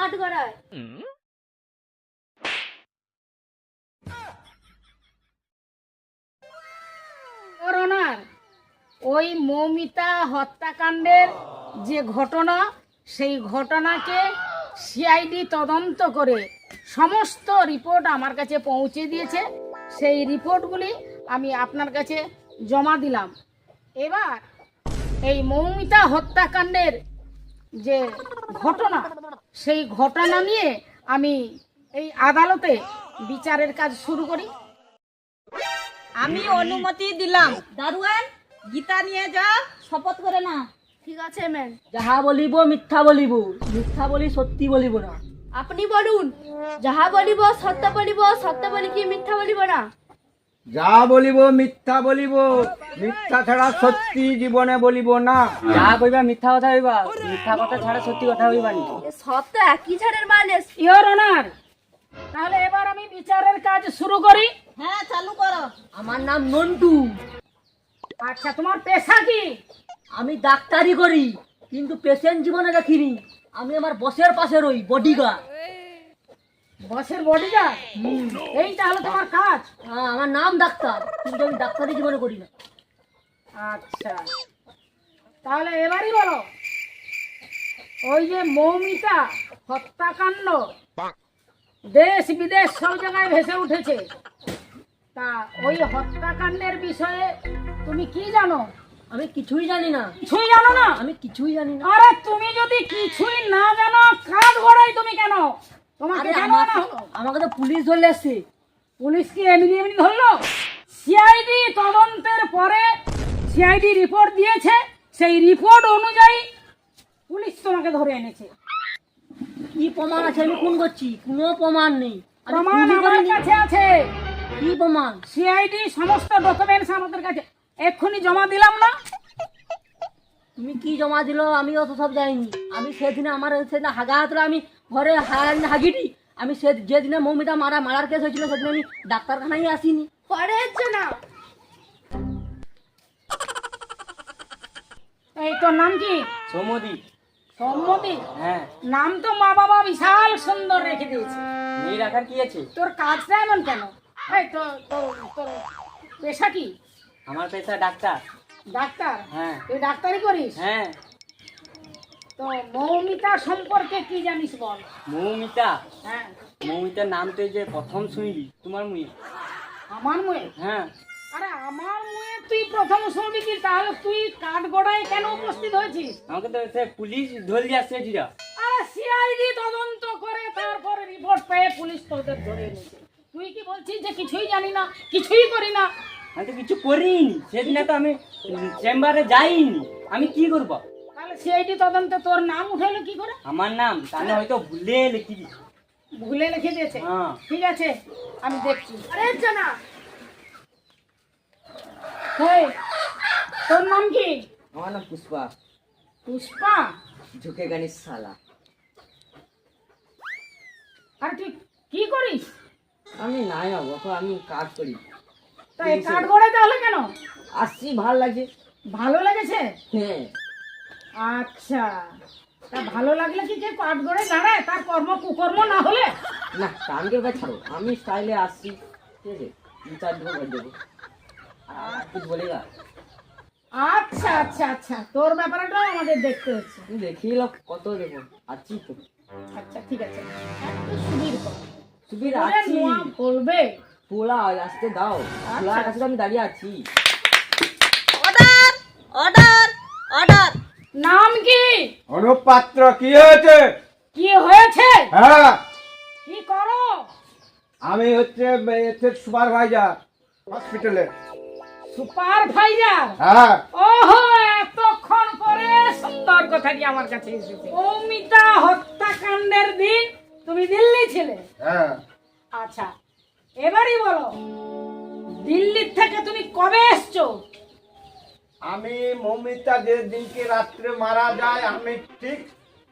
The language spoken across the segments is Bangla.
কাঠ গড়ায়। করোনার ওই মৌমিতা হত্যাকাণ্ডের যে ঘটনা সেই ঘটনাকে সিআইডি তদন্ত করে সমস্ত রিপোর্ট আমার কাছে পৌঁছে দিয়েছে। সেই রিপোর্টগুলি আমি আপনার কাছে জমা দিলাম। এবার এই মৌমিতা হত্যাকাণ্ডের যে ঘটনা সেই ঘটনা নিয়ে আমি এই আদালতে বিচারের কাজ শুরু করি। আমি অনুমতি দিলাম। দারুয়ান গীতা নিয়ে যা শপথ করে না। ঠিক আছে ম্যাম। যাহা বলিব মিথ্যা বলিব মিথ্যা বলি সত্যি বলিব না। আপনি বলুন যাহা বলিব সত্য বলিব সত্য বলি কি মিথ্যা বলিব না? যা বলিব মিথ্যা বলিব মিথ্যা ছাড়া সত্যি জীবনে বলিব না। যা কইবা মিথ্যা কথা হইবা মিথ্যা কথা ছাড়া সত্যি কথা হইবা নি। সব তো একই ঝাড়ের মানে ইয়োর অনার। তাহলে এবার আমি বিচারের কাজ শুরু করি। হ্যাঁ চালু করো। আমার নাম নন্টু। আচ্ছা তোমার পেশা কি? আমি ডাক্তারি করি কিন্তু পেশেন্ট জীবনে দেখিনি। আমি আমার বসের পাশে রই বডিগার্ড বসের বডিগার্ড এই তাহলে তোমার কাজ। হ্যাঁ আমার নাম ডাক্তার কিন্তু আমি ডাক্তারি জীবনে করি না। আচ্ছা। তাহলে এবারই বলো ওই যে মৌমিতা হত্যাকাণ্ড দেশ বিদেশ সব জায়গায় ভেসে উঠেছে তা ওই হত্যাকাণ্ডের বিষয়ে তুমি কি জানো? আমি কিছুই জানি না। কিছুই জানো না? আমি কিছুই জানি না। আরে তুমি যদি কিছুই না জানো কাজ গড়াই তুমি কেন? আরে আমাকে আমাকে তো পুলিশ ধরলে এসছে পুলিশ কি এমনি এমনি ধরলো? সিআইডি তদন্তের পরে সিআইডি রিপোর্ট দিয়েছে সেই রিপোর্ট অনুযায়ী পুলিশ তোমাকে ধরে এনেছে। কি প্রমাণ আছে? আমি খুন করছি। কোনো প্রমাণ নেই। প্রমাণ আমার কাছে আছে। কি প্রমাণ? সিআইডি সমস্ত ডকুমেন্টস আমাদের কাছে। এক্ষুনি জমা দিলাম না। তুমি কি জমা দিলো? আমি অত সব যাইনি আমি সেদিনে আমার সেদিন হাগা হাতরা আমি ঘরে হা- হাগিটি? আমি সে যেদিনে মৌমিতা মারা মারার কেস হয়েছিল সেদিন আমি ডাক্তারখানায় আসিনি। পরে হচ্ছে না? এই তোর নাম কি? সমদি সম্মতি হ্যাঁ। নাম তো মা বাবা বিশাল সুন্দর রেখে দিয়েছে। মেয়ে রাখার কি আছে? তোর কাজটা এমন কেন? এই তো তোর তোর পেশা কি? আমার পেশা ডাক্তার। ডাক্তার? হ্যাঁ। তুই ডাক্তারি করিস? হ্যাঁ। তো মৌমিতা সম্পর্কে কি জানিস বল? মৌমিতা? হ্যাঁ। মৌমিতার নাম যে প্রথম শুনলি তোমার মুই আমার মুয়ে? হ্যাঁ। আরে আমার মুয়ে তুই প্রথম শুনবি কি? তাহলে তুই কাঠ গড়ায় কেন উপস্থিত হয়েছিস? আমাকে তো সে পুলিশ ধরে আসছে জিরা আরে সিআইডি তদন্ত করে তারপরে রিপোর্ট পেয়ে পুলিশ তোদের ধরে এনেছে তুই কি বলছিস যে কিছুই জানি না? কিছুই করি না। আমি তো কিছু করিনি। সেদিনে তো আমি চেম্বারে যাইনি। আমি কি করব? তাহলে সিআইডি তদন্তে তোর নাম উঠালো কি করে? আমার নাম তাহলে হয়তো ভুলে লিখি। ভুলে লিখে দিয়েছে। হ্যাঁ। ঠিক আছে আমি দেখছি। পরে হচ্ছে না হেই, তোর নাম কি? আমার নাম পুষ্পা। পুষ্পা? ঝুঁকে গানিস সালা আর তুই কি করিস? আমি নাই হব তো আমি কাজ করি। তা এই কাঠ গড়াই তাহলে কেন? আসছি ভালো লাগছে। ভালো লেগেছে? হ্যাঁ। আচ্ছা। তা ভালো লাগলে কি যে কাঠ গড়ে দাঁড়ায়? তার কর্ম কুকর্ম না হলে? না কানকে ছাড়ো। আমি স্টাইলে আসছি ঠিক আছে? তিন চার দিন দেবো আর কিছু বলেগা আচ্ছা আচ্ছা আচ্ছা। তোর ব্যাপারটাও আমাদের দেখতে হচ্ছে। তুমি দেখিয়ে লো কত দেবো? আছি তো। আচ্ছা ঠিক আছে। একটু সুবির ওরে আছি। করবে। পোলা আসতে দাও। পোলার কাছে আমি দাঁড়িয়ে আছি। অর্ডার অর্ডার অর্ডার নাম কি? অনুপাত্র কি হয়েছে? কি হয়েছে? হ্যাঁ। কি করো? আমি হচ্ছে এতে সুপারভাইজার হসপিটালে। সুপারভাইজার? হ্যাঁ। ওহো এতক্ষণ পরে সুন্দর কথাটি আমার কাছে এসেছে। অমিতা হত্যাকাণ্ডের দিন তুমি দিল্লি ছিলে? হ্যাঁ। আচ্ছা এবারই বলো দিল্লির থেকে তুমি কবে এসছো? আমি মৌমিতা যে দিনকে রাত্রে মারা যায়, আমি ঠিক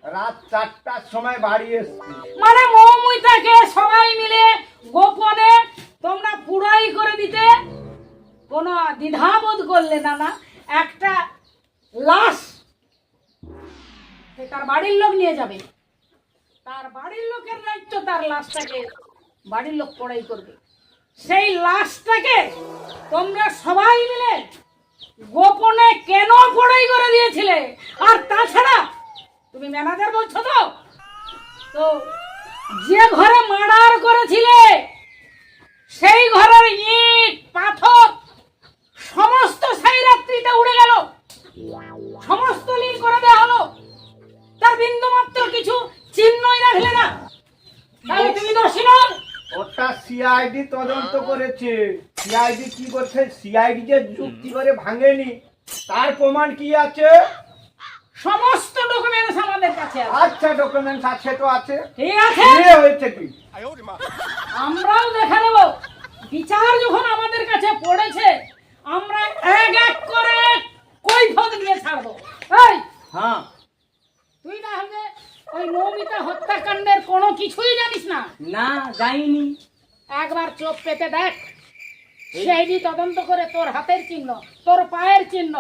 রাত চারটার সময় বাড়ি এসছি। মানে মৌমিতাকে সবাই মিলে গোপনে তোমরা পুরাই করে দিতে? কোনো দ্বিধাবোধ করলে না না? একটা লাশ সে তার বাড়ির লোক নিয়ে যাবে। তার বাড়ির লোকের দায়িত্ব তার লাশটাকে বাড়ির লোক পড়াই করবে। সেই লাশটাকে তোমরা সবাই মিলে গোপনে কেন পড়াই করে দিয়েছিলে? আর তাছাড়া, তুমি ম্যানেজার বলছো তো? তো যে ঘরে মার্ডার করেছিলে, সেই ঘরের ইট, পাথর, সমস্ত সেই রাত্রিতে উড়ে গেল। সমস্ত লীন করে দেওয়া হলো। তার বিন্দু মাত্র কিছু চিহ্নই রাখলে না। তাহলে তুমি দোষী নও। ওটা সিআইডি তদন্ত করেছে। সিআইডি কি করছে? সিআইডি যে যুক্তি করে ভাঙেনি তার প্রমাণ কি আছে? সমস্ত ডকুমেন্টস আমাদের কাছে আছে। আচ্ছা ডকুমেন্টস আছে তো আছে। ঠিক আছে। বিয়ে হয়েছে কি? আমরাও দেখা নেব। বিচার যখন আমাদের কাছে পড়েছে আমরা এক এক করে কৈফত দিয়ে ছাড়বো। এই হ্যাঁ। তুই তাহলে ওই মৌমিতা হত্যাকাণ্ডের কোনো কিছুই জানিস না? না যাইনি। একবার চোখ পেতে দেখ। সেইটি তদন্ত করে তোর হাতের চিহ্ন তোর পায়ের চিহ্ন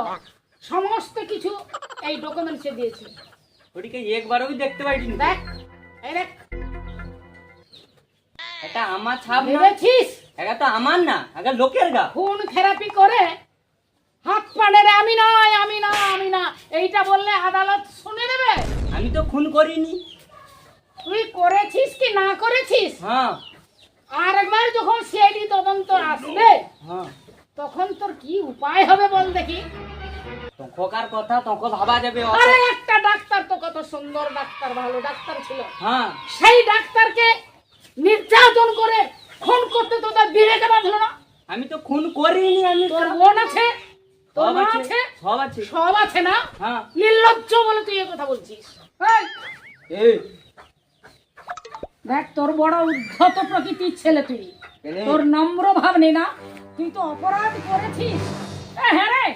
সমস্ত কিছু এই ডকুমেন্টসে দিয়েছে। ওটিকে একবারও দেখতে পাইনি। দেখ এই দেখ। এটা আমার ছাপ ভেবেছিস? এটা তো আমার না এটা লোকের গা। খুন থেরাপি করে হাত পাড়ে আমি নয় আমি না আমি না। এইটা বললে আদালত শুনে নেবে? আমি তো খুন করিনি। তুই করেছিস কি না করেছিস? হ্যাঁ। আর একবার যখন সিআইডি তদন্ত আসবে হ্যাঁ। তখন তোর কি উপায় হবে বল দেখি। খোকার কথা তোকে ভাবা যাবে। আরে একটা ডাক্তার তো কত সুন্দর ডাক্তার ভালো ডাক্তার ছিল। হ্যাঁ। সেই ডাক্তারকে নির্যাতন করে খুন করতে তোদের বিবেকে বাঁধলো না। আমি তো খুন করিনি আমি। তোর বোন আছে? তোর সব মা আছে। আছে? সব আছে। সব আছে না? হ্যাঁ। নির্লজ্জ বলে তুই এ কথা বলছিস। এই, দেখ তোর বড় উদ্ধত প্রকৃতির ছেলে তুই। তোর নম্র ভাব নেই না? তুই তো অপরাধ করেছিস। হ্যাঁ রে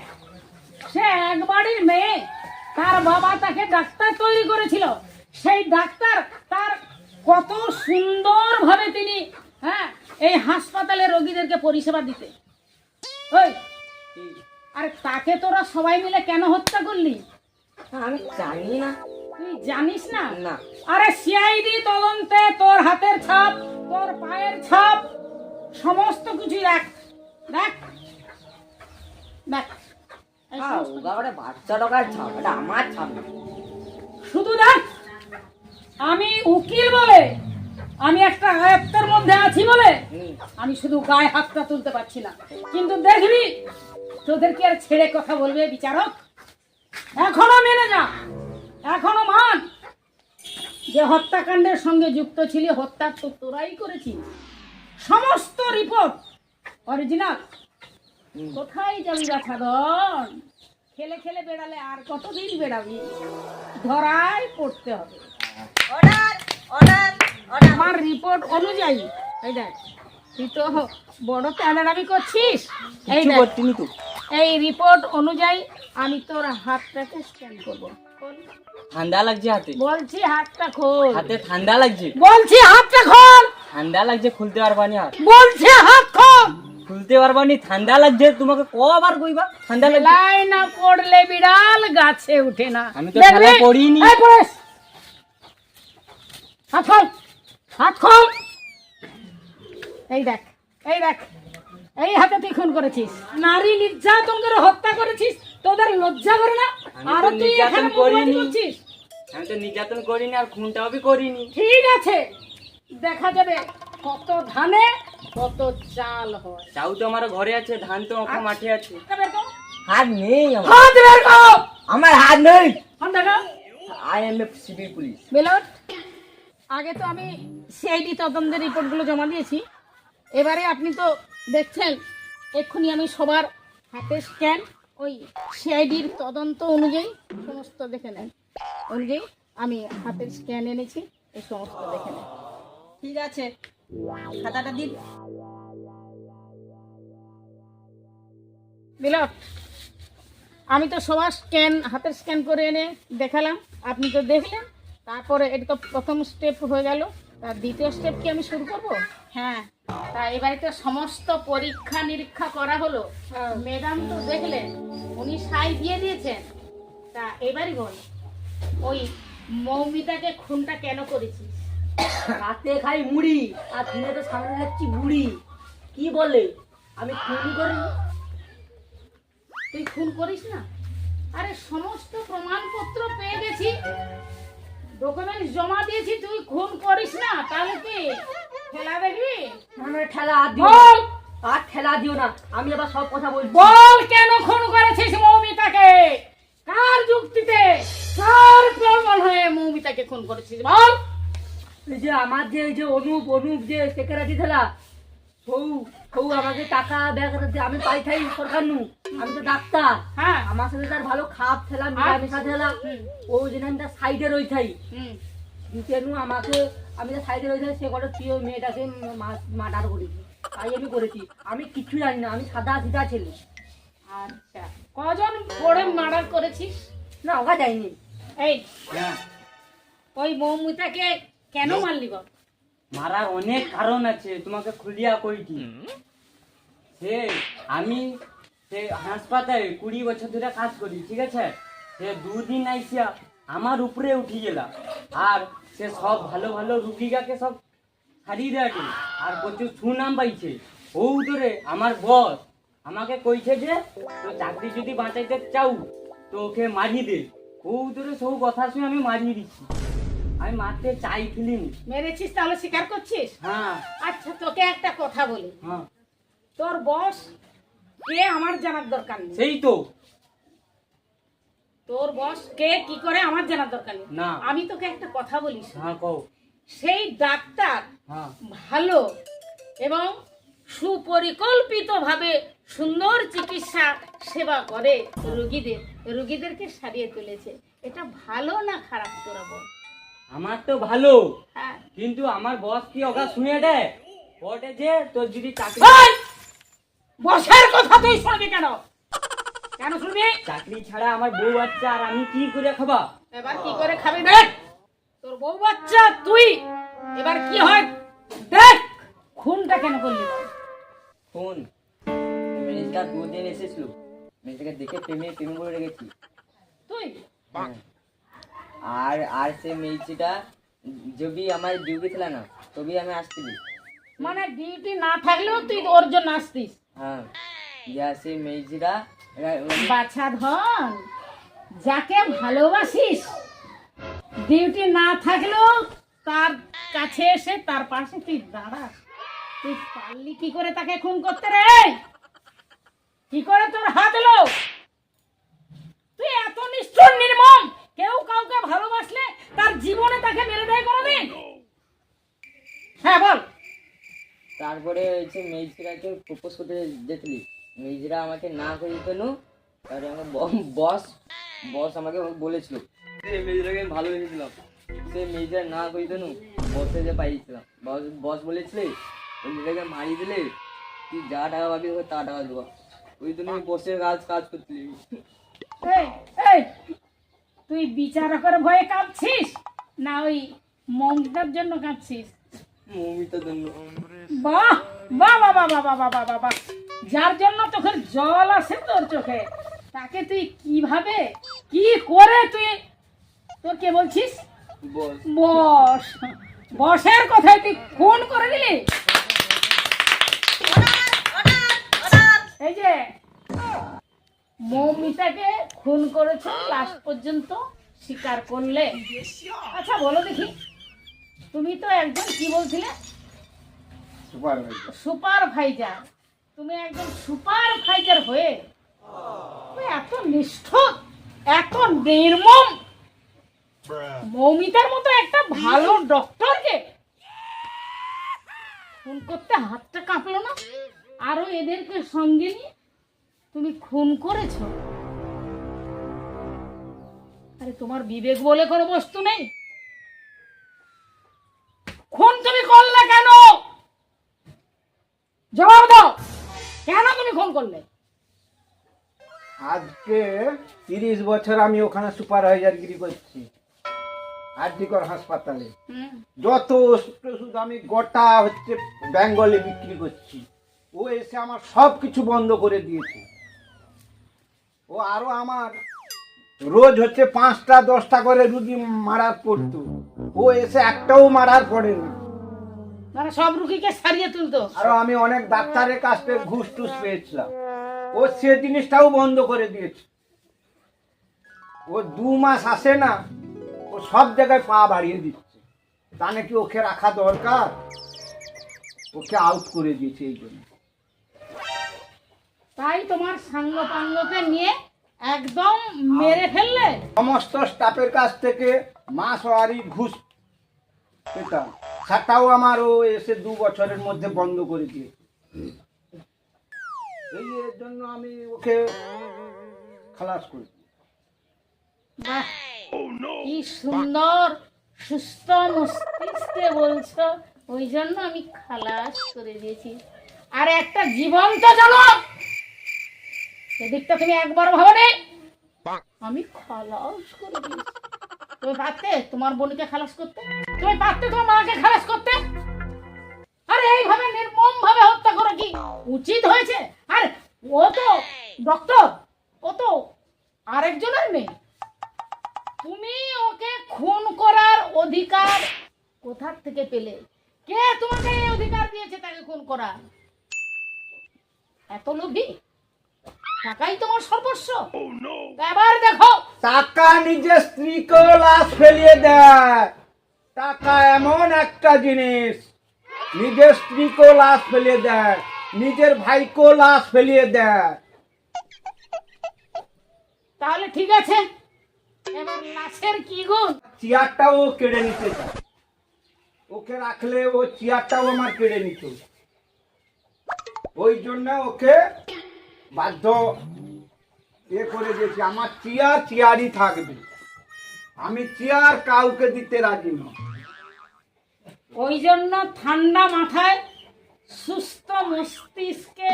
সে এক বাড়ির মেয়ে। তার বাবা তাকে ডাক্তার তৈরি করেছিল। সেই ডাক্তার তার কত সুন্দর ভাবে তিনি হ্যাঁ এই হাসপাতালে রোগীদেরকে পরিষেবা দিতে। ওই আরে তাকে তোরা সবাই মিলে কেন হত্যা করলি? আমি জানি না। তুই জানিস না? না। আরে সিআইডি তদন্তে তোর হাতের ছাপ তোর পায়ের ছাপ সমস্ত কিছু দেখ। দেখ। দেখ আমার ছাপ শুধু দেখ। আমি উকিল বলে আমি একটা আয়ত্তের মধ্যে আছি বলে আমি শুধু গায়ে হাতটা তুলতে পারছি না। কিন্তু দেখবি তোদের কি আর ছেড়ে কথা বলবে বিচারক? এখনও মেনে যা। এখনও মান। যে হত্যাকাণ্ডের সঙ্গে যুক্ত ছিলি হত্যা তো তোরাই করেছিস। সমস্ত রিপোর্ট অরিজিনাল কোথায় যাবি বাছাদন খেলে খেলে বেড়ালে আর কতদিন বেড়াবি? ধরায় পড়তে হবে। আমার রিপোর্ট অনুযায়ী এই দেখ তুই তো বড় প্যানারামি করছিস। এই দেখ এই রিপোর্ট অনুযায়ী আমি তোর হাতটাকে স্ক্যান করব। ঠান্ডা লাগছে হাতে? বলছি হাতটা খোল। হাতে ঠান্ডা লাগছে? বলছি হাতটা খোল। ঠান্ডা লাগছে খুলতে পারবানি হাত বলছি হাত খোল। খুলতে পারবানি ঠান্ডা লাগছে তোমাকে কবার কইবা? ঠান্ডা লাগছে? লাই না পড়লে বিড়াল গাছে উঠে না। আমি তো? খেলায় পড়িনি। এই পড়েস। হাত খোল হাত খোল। এই দেখ এই দেখ এই হাতে তুই খুন করেছিস। নারী নির্যাতন করে হত্যা করেছিস। তোদের লজ্জা করে না? আমি আর তুই নির্যাতন এখানে করিনি। করছিস আমি তো নির্যাতন করিনি আর খুনটাও বি করিনি। ঠিক আছে। দেখা যাবে কত ধানে কত চাল হয়। চাউ তো আমার ঘরে আছে ধান তো আমার মাঠে আছে। হাত নেই আমার। হাত বের কর। আমার হাত নেই। হাত দেখা। I am a civil police. Ballot আগে তো আমি সিআইডি তদন্তের রিপোর্টগুলো জমা দিয়েছি। এবারে আপনি তো দেখছেন এক্ষুনি আমি সবার হাতে স্ক্যান ওই সিআইডির তদন্ত অনুযায়ী সমস্ত দেখে নেন। অনুযায়ী আমি হাতের স্ক্যান এনেছি এই সমস্ত দেখে নেন। ঠিক আছে, খাতাটা দিন। বিলট আমি তো সবার স্ক্যান, হাতের স্ক্যান করে এনে দেখালাম। আপনি তো দেখলেন, তারপরে এটা তো প্রথম স্টেপ হয়ে গেল। তার দ্বিতীয় স্টেপ কি আমি শুরু করব? হ্যাঁ। তা এবারে তো সমস্ত পরীক্ষা নিরীক্ষা করা হলো। ম্যাডাম তো দেখলেন উনি সাই দিয়ে দিয়েছেন। তা এবারই বল ওই মৌমিতাকে খুনটা কেন করেছিস? রাতে খাই মুড়ি আর দিনে তো সামনে যাচ্ছি বুড়ি কি বলে? আমি খুনি করি? তুই খুন করিস না? আরে সমস্ত প্রমাণপত্র পেয়ে গেছি। ডকুমেন্টস জমা দিয়েছি তুই খুন করিস না তাহলে কি? খেলা দেখবি আমার খেলা আর দিও বল! আর খেলা দিও না। আমি আবার সব কথা বলছি। বল কেন খুন করেছিস মৌমিতাকে? কার যুক্তিতে? কার প্রবল হয়ে মৌমিতাকে খুন করেছিস? বল! এই যে আমার যে এই যে অনুপ অনুপ যে সেক্রেটারি ঠেলা আমাকে টাকা ব্যাগ আমি পাই খাই সরকার নু। আমি তো ডাক্তার। হ্যাঁ। আমার সাথে তার ভালো খাপ মিলামিশা ঠেলা ও যেন তার সাইডে রই থাই আমাকে আমি সাইডে রই থাই সে করে তুই মেয়েটাকে মার্ডার করেছি। তাই আমি করেছি। আমি কিচ্ছু জানি না আমি সাদা সিধা ছেলে। আচ্ছা। কজন পড়ে মার্ডার করেছিস? না ওকা যায়নি। এই। হ্যাঁ। ওই মৌমিতাকে কেন মারলি বল? মারার অনেক কারণ আছে তোমাকে খুলিয়া কইটি সে আমি সে হাসপাতালে কুড়ি বছর ধরে কাজ করি ঠিক আছে? সে দুদিন আইসিয়া আমার উপরে উঠি গেলা। আর সে সব ভালো ভালো রুগীগাকে সব ছাড়িয়ে দেয় আর প্রচুর সুনাম পাইছে। ও ধরে আমার বস আমাকে কইছে যে তো চাকরি যদি বাঁচাইতে চাও তো ওকে মারিয়ে দে। ও ধরে সব কথা শুনে আমি মারিয়ে দিচ্ছি। আমি মারতে চাইছিলি মেরেছিস তাহলে স্বীকার করছিস? হ্যাঁ। আচ্ছা তোকে একটা কথা বলি। হ্যাঁ। তোর বস কে আমার জানার দরকার নেই? সেই তো। তোর বস কে কি করে আমার জানার দরকার নেই? না। আমি তোকে একটা কথা বলিস হ্যাঁ কও। সেই ডাক্তার হ্যাঁ। ভালো এবং সুপরিকল্পিতভাবে সুন্দর চিকিৎসা সেবা করে। রুগীদের রুগীদেরকে সারিয়ে তুলেছে। এটা ভালো না খারাপ তোরা বল? আমার তো ভালো হ্যাঁ। কিন্তু আমার বস কি ওকা শুনে দেয় ওটা যে তোর যদি চাকরি বসের কথা তুই শুনবি কেন? কেন শুনবি? চাকরি ছাড়া আমার বউ বাচ্চা আর আমি কি করে খাবা? এবার কি করে খাবি দেখ? তোর বউ বাচ্চা তুই! এবার কি হয়? দেখ! খুনটা কেন করলি? ফোন মেজটা দুদিন এসেছিল। মেজটাকে দেখে প্রেমে প্রেম করে রেখেছি তুই? আর আর সে মেয়েছিটা যদি আমার ডিউটি ছিল না তবে আমি আসছিলি। মানে ডিউটি না থাকলেও তুই ওর জন্য আসতিস। হ্যাঁ। ইয়া সে মেয়েছিটা বাছা ধন যাকে ভালোবাসিস ডিউটি না থাকলেও তার কাছে এসে তার পাশে তুই দাঁড়াস তুই পারলি কি করে তাকে খুন করতে রে? কি করে তোর হাত এলো? তুই এত নিষ্ঠুর নির্মম! কেউ কাউকে ভালোবাসলে তার জীবনে তাকে মেরে দেয় কোনোদিন? হ্যাঁ বল। তারপরে হচ্ছে মেজরাকে প্রপোজ করতে দেখলি মেজরা আমাকে না করে দিত নু তারপরে আমার বস বস আমাকে বলেছিল। সে মেজরাকে আমি ভালোবেসেছিলাম। সে মেজরা না করে দিত নু বসে যে পাইছিলাম বস বস বলেছিলে ওই মেয়েটাকে মারিয়ে দিলে তুই যা টাকা পাবি তোকে তা টাকা দেবো। ওই জন্য আমি বসে কাজ কাজ করছিলি এই এই তুই বিচারকের ভয়ে কাঁদছিস? না ওই মমতার জন্য কাঁদছিস? মমিতার জন্য বাহ বাহ বাহ বাহ বাহ বাহ বাহ বাহ বাহ বাহ। যার জন্য চোখের জল আসে তোর চোখে তাকে তুই কীভাবে কি করে তুই তোর কে বলছিস? বস। বস। বসের কথায় তুই খুন করে দিলি? এই যে মৌমিতাকে খুন করেছে লাস্ট পর্যন্ত স্বীকার করলে। আচ্ছা বলো দেখি। তুমি তো একজন কি বলছিলে? সুপারভাইজার। তুমি একজন সুপারভাইজার হয়ে এত নিষ্ঠুর এত নির্মম। মৌমিতার মতো একটা ভালো ডক্টরকে খুন করতে হাতটা কাঁপলো না। আরও এদেরকে সঙ্গে নিয়ে তুমি খুন করেছ? আরে তোমার বিবেক বলে কোনো বস্তু নেই। খুন তুমি করলে কেন? জবাব দাও। কেন তুমি খুন করলে? আজকে তিরিশ বছর আমি ওখানে সুপারভাইজারগিরি করছি আরজিকর হাসপাতালে। যত ওষুধ টষুধ আমি গোটা হচ্ছে বেঙ্গলে বিক্রি করছি ও এসে আমার সব কিছু বন্ধ করে দিয়েছে। ও আরও আমার। রোজ হচ্ছে পাঁচটা দশটা করে রুগী মারার পড়তো ও এসে একটাও মারার পড়ে না। মানে সব রুগীকে সারিয়ে তুলতো। আরও আমি অনেক ডাক্তারের কাছ থেকে ঘুষ টুস পেয়েছিলাম। ও সে জিনিসটাও বন্ধ করে দিয়েছে। ও দু মাস আসে না ও সব জায়গায় পা বাড়িয়ে দিচ্ছে। তা নাকি ওকে রাখা দরকার? ওকে আউট করে দিয়েছে এই জন্য। তাই তোমার সাঙ্গ পাঙ্গকে নিয়ে একদম মেরে ফেললে। সমস্ত স্টাফের কাছ থেকে মাসওয়ারি ঘুষ পেতাম। সেটাও আমার ও এসে দু বছরের মধ্যে বন্ধ করে দিয়ে। এই এর জন্য আমি ওকে খালাস করি। কি সুন্দর সুস্থ মস্তিষ্কে বলছো। ওই জন্য আমি খালাস করে দিয়েছি। আর একটা জীবন্ত জানো সেদিকটা তুমি একবার ভাবো ভাবনে আমি খালাস করে তুমি পারতে? তোমার বোনকে খালাস করতে? তুমি পারতে তোমার মাকে খালাস করতে? আরে এইভাবে নির্মম ভাবে হত্যা করা কি উচিত হয়েছে? আর ও তো ডক্টর ও তো আরেকজনের মেয়ে। তুমি ওকে খুন করার অধিকার কোথার থেকে পেলে? কে তোমাকে এই অধিকার দিয়েছে তাকে খুন করার? এত লোভী? টাকাই তোমার সর্বস্ব। এবার দেখো। টাকা নিজের স্ত্রীকে লাশ ফেলিয়ে দেয়। টাকা এমন একটা জিনিস নিজের স্ত্রীকে লাশ ফেলিয়ে দেয় নিজের ভাইকেও লাশ ফেলিয়ে দেয়। তাহলে ঠিক আছে। এবার লাশের কি গুণ? চেয়ারটাও ও কেড়ে নিতে চায়। ওকে রাখলে ও চেয়ারটাও আমার কেড়ে নিত। ওই জন্য ওকে বাধ্য এ করে দিয়েছি আমার চেয়ার চেয়ারই থাকবে। আমি চেয়ার কাউকে দিতে রাজি নয় ওই জন্য ঠান্ডা মাথায় সুস্থ মস্তিষ্কে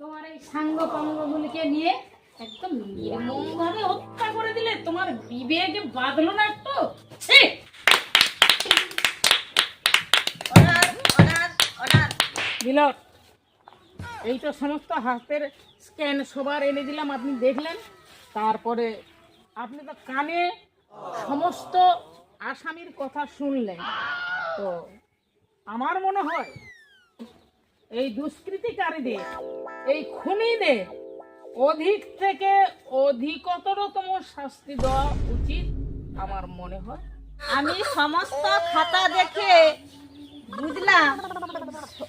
তোমার এই সাঙ্গ পাঙ্গগুলিকে নিয়ে একদম নির্মম ভাবে হত্যা করে দিলে তোমার বিবেকে বাঁধলো না একটু? ছি! দিলট এই তো সমস্ত হাতের স্ক্যান সবার এনে দিলাম, আপনি দেখলেন। তারপরে আপনি তো কানে সমস্ত আসামির কথা শুনলেন। তো আমার মনে হয় এই দুষ্কৃতিকারীদের, এই খুনিদের অধিক থেকে অধিকতরতম শাস্তি দেওয়া উচিত আমার মনে হয়। আমি সমস্ত খাতা দেখে বুঝলাম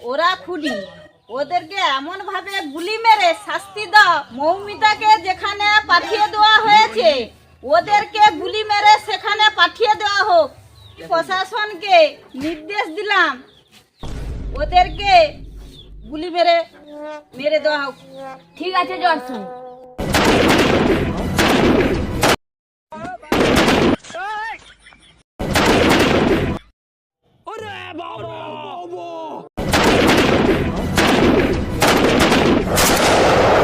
ওরা খুনি। ওদেরকে এমন ভাবে গুলি মেরে শাস্তি দাও। মৌমিতাকে যেখানে পাঠিয়ে দেওয়া হয়েছে ওদেরকে গুলি মেরে সেখানে পাঠিয়ে দেওয়া হোক। প্রশাসনকে নির্দেশ দিলাম ওদেরকে গুলি মেরে মেরে দেওয়া হোক। ঠিক আছে জর্সন ওরে বাবা!